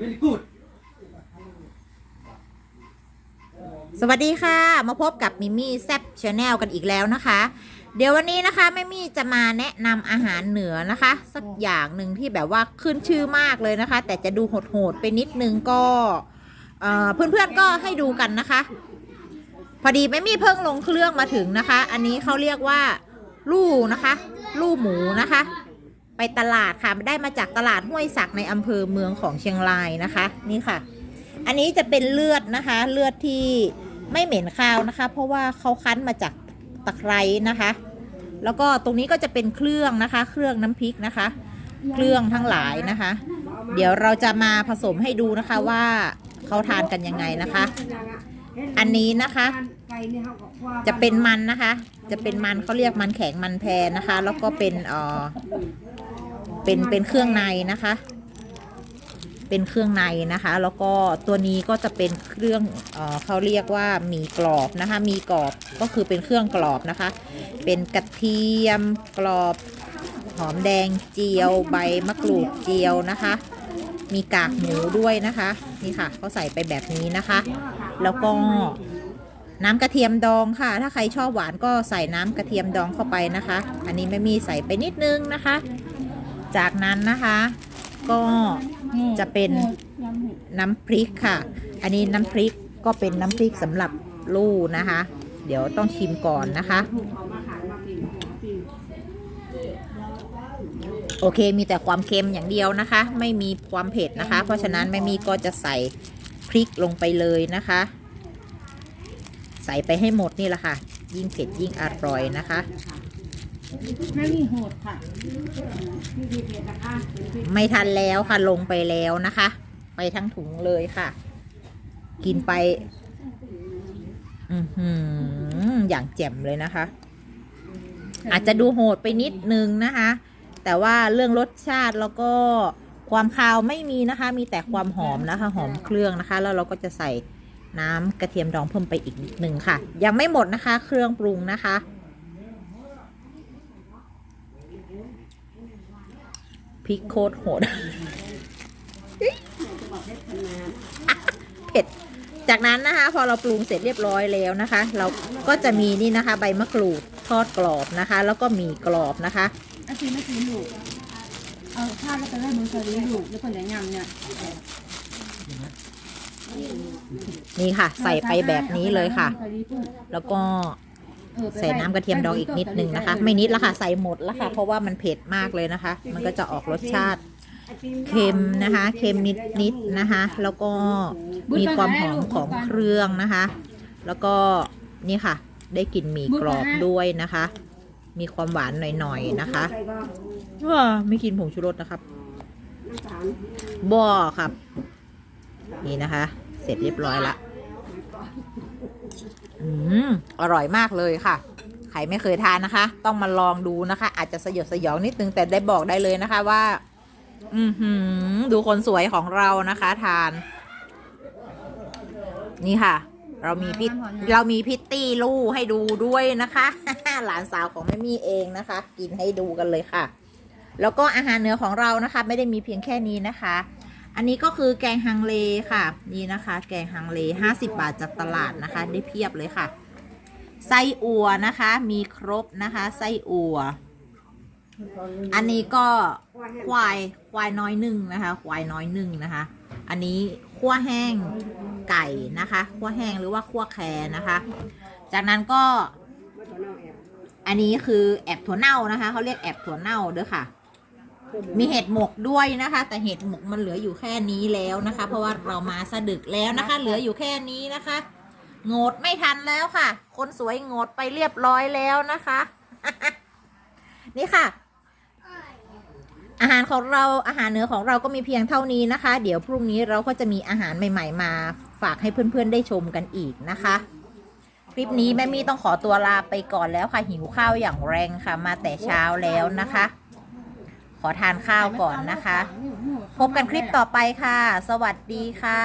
very good สวัสดีค่ะ มาพบกับมิมี่แซบชาแนลกันอีกแล้วนะคะ เดี๋ยววันนี้นะคะแม่มี่จะมาแนะนำอาหารเหนือนะคะ สักอย่างหนึ่งที่แบบว่าขึ้นชื่อมากเลยนะคะ แต่จะดูโหดๆไปนิดนึงก็เอ่อเพื่อนๆก็ให้ดูกันนะคะ พอดีแม่มี่เพิ่งลงเครื่องมาถึงนะคะ อันนี้เขาเรียกว่า ลู่นะคะ ลู่หมูนะคะ ไปตลาดค่ะได้มาจากตลาดห้วยสักในอำเภอเมืองของเชียงรายนะคะ นี่ค่ะ อันนี้จะเป็นเลือดนะคะ เลือดที่ไม่เหม็นคาวนะคะ เพราะว่าเขาคั้นมาจากตะไคร้นะคะ แล้วก็ตรงนี้ก็จะเป็นเครื่องนะคะ เครื่องน้ำพริกนะคะ เครื่องทั้งหลายนะคะ เดี๋ยวเราจะมาผสมให้ดูนะคะว่าเขาทานกันยังไงนะคะ อันนี้นะคะ จะเป็นมันนะคะ จะเป็นมันเขาเรียกมันแข็งมันแพรนะคะ แล้วก็เป็นเอ่อ เป็นเป็นเครื่องในนะคะ เป็นเครื่องในนะคะ แล้วก็ตัวนี้ก็จะเป็นเครื่องเออเขาเรียกว่ามีกรอบนะคะ มีกรอบก็คือเป็นเครื่องกรอบนะคะ เป็นกระเทียมกรอบหอมแดงเจียวใบมะกรูดเจียวนะคะ มีกากหมูด้วยนะคะ นี่ค่ะเขาใส่ไปแบบนี้นะคะ แล้วก็น้ำกระเทียมดองค่ะ ถ้าใครชอบหวานก็ใส่น้ำกระเทียมดองเข้าไปนะคะ อันนี้ไม่มีใส่ไปนิดนึงนะคะ จากนั้นนะคะก็จะเป็นน้ำพริกค่ะ อันนี้น้ำพริกก็เป็นน้ำพริกสำหรับลู่นะคะ เดี๋ยวต้องชิมก่อนนะคะ โอเคมีแต่ความเค็มอย่างเดียวนะคะ ไม่มีความเผ็ดนะคะ เพราะฉะนั้นแม่มีก็จะใส่พริกลงไปเลยนะคะ ใส่ไปให้หมดนี่แหละค่ะ ยิ่งเผ็ดยิ่งอร่อยนะคะ ไม่มีโหดค่ะไม่ทันแล้วค่ะลงไปแล้วนะคะ ไปทั้งถุงเลยค่ะ กินไป อือหืออย่างแจ่มเลยนะคะ อาจจะดูโหดไปนิดนึงนะคะ แต่ว่าเรื่องรสชาติแล้วก็ความคาวไม่มีนะคะ มีแต่ความหอมนะคะ หอมเครื่องนะคะ แล้วเราก็จะใส่น้ำกระเทียมดองเพิ่มไปอีกนิดนึงค่ะ ยังไม่หมดนะคะ เครื่องปรุงนะคะ พริกโคตรโหดเผ็ด จากนั้นนะคะ พอเราปรุงเสร็จเรียบร้อยแล้วนะคะ เราก็จะมีนี่นะคะ ใบมะกรูดทอดกรอบนะคะ แล้วก็หมีกรอบนะคะอาชีพไม่กินลูกเอาข้าวก็จะได้มือสลีลูกแล้วก็อย่างยำเนี่ยนี่ค่ะ ใส่ไปแบบนี้เลยค่ะ แล้วก็ ใส่น้ำกระเทียมดองอีกนิดนึงนะคะ ไม่นิดละค่ะ ใส่หมดละค่ะ เพราะว่ามันเผ็ดมากเลยนะคะ มันก็จะออกรสชาติเค็มนะคะ เค็มนิดนิดๆนะคะ แล้วก็มีความหอมของเครื่องนะคะ แล้วก็นี่ค่ะ ได้กลิ่นหมี่กรอบด้วยนะคะ มีความหวานหน่อยๆนะคะว้าไม่กินผงชูรสนะครับบ่อครับ นี่นะคะ เสร็จเรียบร้อยละ อืมอร่อยมากเลยค่ะ ใครไม่เคยทานนะคะ ต้องมาลองดูนะคะ อาจจะสยดสยองนิดนึงแต่ได้บอกได้เลยนะคะว่า อือหือดูคนสวยของเรานะคะ ทาน นี่ค่ะ เรามีพิตเรามีพิตตี้ลู่ให้ดูด้วยนะคะ หลานสาวของแม่มี่เองนะคะ กินให้ดูกันเลยค่ะ แล้วก็อาหารเหนือของเรานะคะ ไม่ได้มีเพียงแค่นี้นะคะ อันนี้ก็คือแกงฮังเลค่ะ นี่นะคะ แกงฮังเล 50 บาทจากตลาดนะคะ ได้เพียบเลยค่ะ ไส้อั่วนะคะ มีครบนะคะ ไส้อั่วอันนี้ก็ควายควายน้อยหนึ่งนะคะ ควายน้อยหนึ่งนะคะ อันนี้คั่วแห้งไก่นะคะคั่วแห้งหรือว่าคั่วแครนะคะ จากนั้นก็ อันนี้คือแอบถั่วเน่านะคะเขาเรียกแอบถั่วเน่าเด้อค่ะ มีเห็ดหมกด้วยนะคะ แต่เห็ดหมกมันเหลืออยู่แค่นี้แล้วนะคะ เพราะว่าเรามาสะดึกแล้วนะคะ เหลืออยู่แค่นี้นะคะโงดไม่ทันแล้วค่ะ คนสวยโงดไปเรียบร้อยแล้วนะคะ นี่ค่ะ อาหารของเราอาหารเหนือของเราก็มีเพียงเท่านี้นะคะ เดี๋ยวพรุ่งนี้เราก็จะมีอาหารใหม่ ๆ มาฝากให้เพื่อนๆได้ชมกันอีกนะคะคลิปนี้แม่มี่ต้องขอตัวลาไปก่อนแล้วค่ะหิวข้าวอย่างแรงค่ะมาแต่เช้าแล้วนะคะข อทานข้าวก่อนนะคะ พบกันคลิปต่อไปค่ะ สวัสดีค่ะ